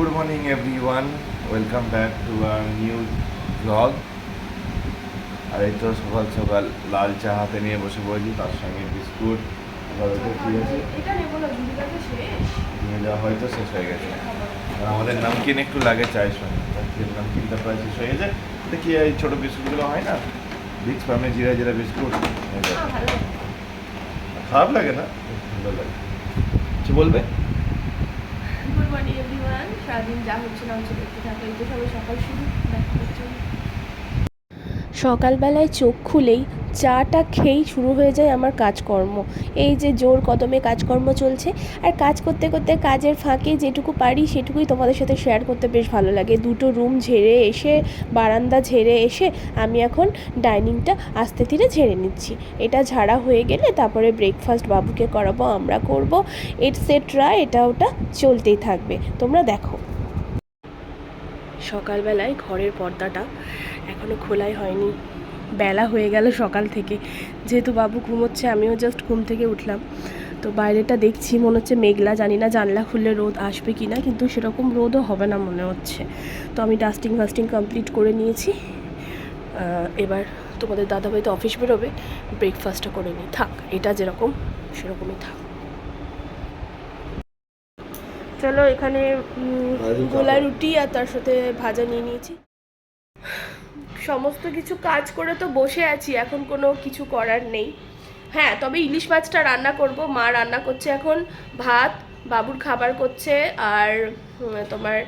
Good morning everyone welcome back to our new blog আর এই তো সকাল সকাল লাল চা হাতে নিয়ে বসে পড়েছি তার সঙ্গে বিস্কুট হয়তো শেষ। হয়ে গেছে। আর আমাদের নামকিন একটু লাগে চায়ের সঙ্গে। নামকিনটা প্রায় শেষ হয়ে গেছে। দেখি এই ছোটো বিস্কুটগুলো হয় না? বিক্স ফার্মে জিরা জিরা বিস্কুট? ভালো খারাপ লাগে না? ভালো লাগে। কিছু বলবে? গুড মর্নিং এভরিওয়ান সারাদিন যা হচ্ছে না হচ্ছে দেখতে থাকো। এই তো সবাই সকাল শুরু। দেখা হচ্ছে। সকালবেলায় চোখ খুলেই চাটা খেয়েই শুরু হয়ে যায় আমার কাজকর্ম। এই যে জোর কদমে কাজকর্ম চলছে, আর কাজ করতে করতে কাজের ফাঁকে যেটুকু পারি সেটুকুই তোমাদের সাথে শেয়ার করতে বেশ ভালো লাগে। দুটো রুম ঝেড়ে এসে, বারান্দা ঝেড়ে এসে আমি এখন ডাইনিংটা আস্তে ধীরে ঝেড়ে নিচ্ছি। এটা ঝাড়া হয়ে গেলে তারপরে ব্রেকফাস্ট বাবুকে করাবো, আমরা করব এটসেট্রা এটা ওটা চলতেই থাকবে। তোমরা দেখো। সকালবেলায় ঘরের পর্দাটা এখনও খোলাই হয়নি। বেলা হয়ে গেল সকাল থেকে। যেহেতু বাবু ঘুমোচ্ছে আমিও জাস্ট ঘুম থেকে উঠলাম। তো বাইরেটা দেখছি মনে হচ্ছে মেঘলা জানি না জানলা খুললে রোদ আসবে কি না কিন্তু সেরকম রোদও হবে না মনে হচ্ছে। তো আমি ডাস্টিং ফাস্টিং কমপ্লিট করে নিয়েছি। এবার তোমাদের দাদাভাই তো অফিস বেরোবে ব্রেকফাস্টটা করে নিই। থাক এটা যেরকম সেরকমই থাক। চলো এখানে গোলা রুটি আর তার সাথে ভাজা নিয়ে নিয়েছি। সমস্ত কিছু কাজ করে তো বসে আছি, এখন কোনো কিছু করার নেই। হ্যাঁ তবে ইলিশ মাছটা রান্না করব। মা রান্না করছে এখন ভাত, বাবুর খাবার করছে, আর তোমার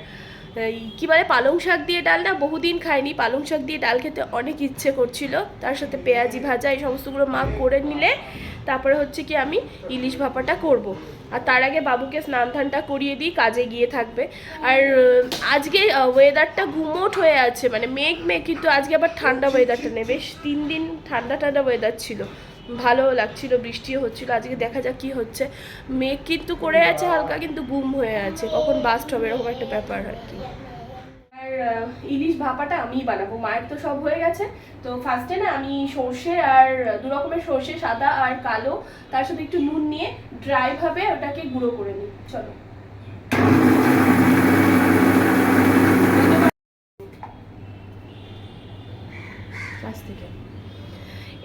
কি বলে, পালং শাক দিয়ে ডাল না, বহুদিন খাইনি, পালং শাক দিয়ে ডাল খেতে অনেক ইচ্ছে করছিল। তার সাথে পেঁয়াজি ভাজা, এই সমস্তগুলো মা করে নিলে তারপরে হচ্ছে কি আমি ইলিশ ভাপাটা করব। আর তার আগে বাবুকে স্নান ধানটা করিয়ে দিই, কাজে গিয়ে থাকবে। আর আজকে ওয়েদারটা ঘুমোট হয়ে আছে মানে মেঘ মেঘ, কিন্তু আজকে আবার ঠান্ডা ওয়েদারটা নেই। বেশ তিন দিন ঠান্ডা ঠান্ডা ওয়েদার ছিল। ভালো লাগছিল, বৃষ্টিও হচ্ছিল। আজকে দেখা যাক কি হচ্ছে। মেঘ কিন্তু করে আছে, হালকা কিন্তু গুম হয়ে আছে। কখন বাস্ট হবে, এরকম একটা ব্যাপার আর কি। ইলিশ ভাপাটা আমি বানাবো। মায়ের তো সব হয়ে গেছে। তো ফার্স্টে না আমি সর্ষে আর দু রকমের সর্ষে, সাদা আর কালো। তার সাথে একটু নুন নিয়ে ড্রাইভাবে ওটাকে গুঁড়ো করে নিই। চলো কাছ থেকে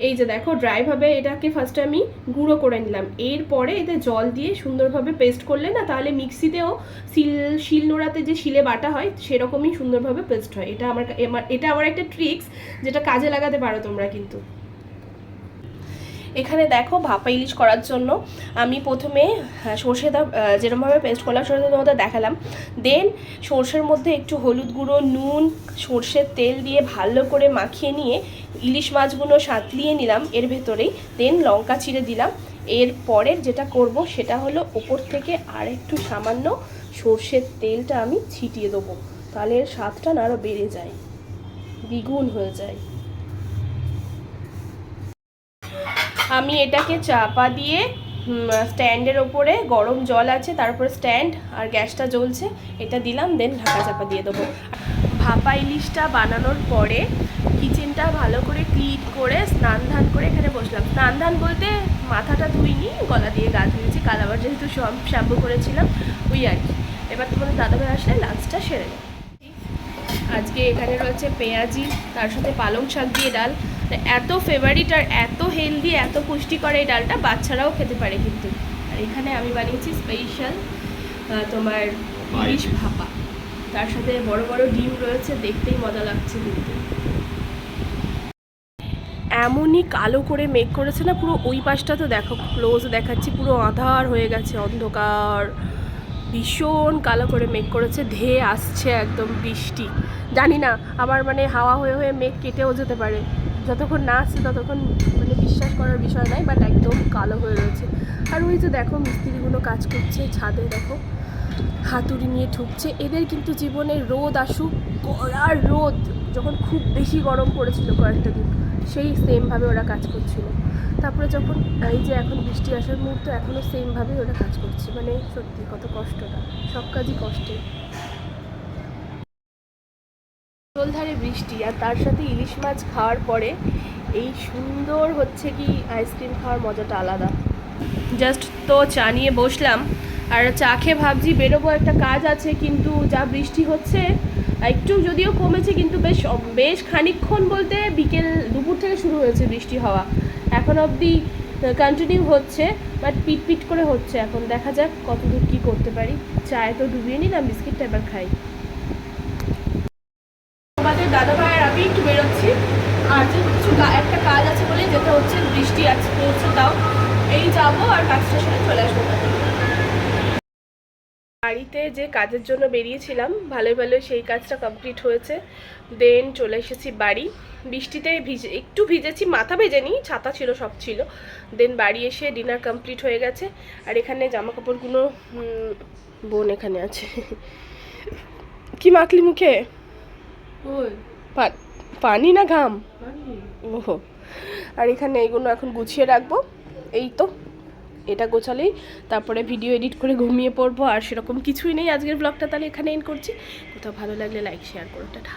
এই যে দেখো ড্রাই ভাবে এটাকে ফার্স্টে আমি গুঁড়ো করে নিলাম। এরপরে এতে জল দিয়ে সুন্দরভাবে পেস্ট করলে না, তাহলে মিক্সিতেও শিল শিল নোড়াতে যে শিলে বাটা হয়, সেরকমই সুন্দরভাবে পেস্ট হয়। এটা আমার এটা আমার একটা ট্রিক্স যেটা কাজে লাগাতে পারো তোমরা কিন্তু। এখানে দেখো ভাপা ইলিশ করার জন্য আমি প্রথমে হ্যাঁ, সর্ষেটা যেরকমভাবে পেস্ট করলাম সেটা তোমাদের দেখালাম। দেন সর্ষের মধ্যে একটু হলুদ গুঁড়ো নুন সর্ষের তেল দিয়ে ভালো করে মাখিয়ে নিয়ে ইলিশ মাছগুলো সাঁতলিয়ে নিলাম এর ভেতরেই। দেন লঙ্কা চিড়ে দিলাম। এর পরের যেটা করব সেটা হলো ওপর থেকে আর একটু সামান্য সর্ষের তেলটা আমি ছিটিয়ে দেবো। তাহলে এর স্বাদটা আরও বেড়ে যায়। দ্বিগুণ হয়ে যায়। আমি এটাকে চাপা দিয়ে স্ট্যান্ডের ওপরে গরম জল আছে তারপরে স্ট্যান্ড আর গ্যাসটা জ্বলছে, এটা দিলাম দেন ঢাকা চাপা দিয়ে দেবো। ভাপা ইলিশটা বানানোর পরে কিচেনটা ভালো করে ক্লিন করে, স্নান ধান করে এখানে বসলাম। স্নান ধান বলতে মাথাটা ধুইনি, গলা দিয়ে গা ধুয়েছি কাল আবার যেহেতু শ্যাম্পু করেছিলাম, ওই আর কি। এবার তোমাদের দাদাভাই আসলে লাঞ্চটা সেরে নেব। আজকে এখানে রয়েছে পেঁয়াজি, তার সাথে পালং শাক দিয়ে ডাল এত ফেভারিট আর এত হেলদি এত পুষ্টিকর এই ডালটা বাচ্চারাও খেতে পারে কিন্তু। আর এখানে আমি বানিয়েছি স্পেশাল তোমার ইলিশ ভাপা। তার সাথে বড় বড় ডিম রয়েছে দেখতেই মজা লাগছে কিন্তু। এমনই কালো করে মেঘ করেছে না পুরো ওই পাশটা তো দেখো ক্লোজ দেখাচ্ছি পুরো আধার হয়ে গেছে অন্ধকার। ভীষণ কালো করে মেঘ করেছে ধেয়ে আসছে একদম বৃষ্টি। জানি না আবার মানে হাওয়া হয়ে হয়ে মেঘ কেটেও যেতে পারে। যতক্ষণ না আসছে ততক্ষণ মানে বিশ্বাস করার বিষয় নাই বাট একদম কালো হয়ে রয়েছে। আর ওই যে দেখো, মিস্ত্রিগুলো কাজ করছে, ছাদে দেখো, হাতুড়ি নিয়ে ঠুকছে এদের কিন্তু জীবনে রোদ আসুক, কড়ার রোদ, যখন খুব বেশি গরম পড়েছিল কয়েকটা দিন, সেই সেমভাবে ওরা কাজ করছিল। তারপরে যখন এই যে এখন বৃষ্টি আসার মুহূর্ত এখনও সেমভাবেই ওরা কাজ করছে। মানে সত্যি কত কষ্টটা, সব কাজই কষ্টের। জলধারে বৃষ্টি আর তার সাথে ইলিশ মাছ খাওয়ার পরে এই সুন্দর হচ্ছে কি আইসক্রিম খাওয়ার মজাটা আলাদা। জাস্ট তো চা নিয়ে বসলাম আর চা খেয়ে ভাবছি বেরোবো একটা কাজ আছে কিন্তু যা বৃষ্টি হচ্ছে, একটু যদিও কমেছে কিন্তু বেশ বেশ খানিকক্ষণ বলতে বিকেল দুপুর থেকে শুরু হয়েছে বৃষ্টি হওয়া। এখন অবধি কন্টিনিউ হচ্ছে বাট পিট পিট করে হচ্ছে। এখন দেখা যাক কতদূর কী করতে পারি। চায়ে তো ডুবিয়ে নিলাম, বিস্কিটটা এবার খাই। দাদা ভাই আর আমি একটু বেরোচ্ছি। আর যে কিছু একটা কাজ আছে বলে যেতে হচ্ছে বৃষ্টি আছে হচ্ছে তাও এই যাব আর কাজ স্টেশনে চলে আসব বাড়িতে যে কাজের জন্য বেরিয়েছিলাম, ভালোই ভালোই সেই কাজটা কমপ্লিট হয়েছে। দেন চলে এসেছি বাড়ি। বৃষ্টিতে ভিজে একটু ভিজেছি, মাথা ভেজেনি, ছাতা ছিল, সব ছিল। দেন বাড়ি এসে ডিনার কমপ্লিট হয়ে গেছে। আর এখানে জামা কাপড়গুলো বোন এখানে আছে। কি মাখলি মুখে? পানি না ঘাম? ওহো। আর এখানে এইগুলো এখন গুছিয়ে রাখব। এই তো এটা গোছালেই। তারপরে ভিডিও এডিট করে ঘুমিয়ে পড়ব। আর সেরকম কিছুই নেই আজকের ব্লগটা তাহলে এখানে এন্ড করছি। কোথাও ভালো লাগলে লাইক শেয়ার করো। টাটা।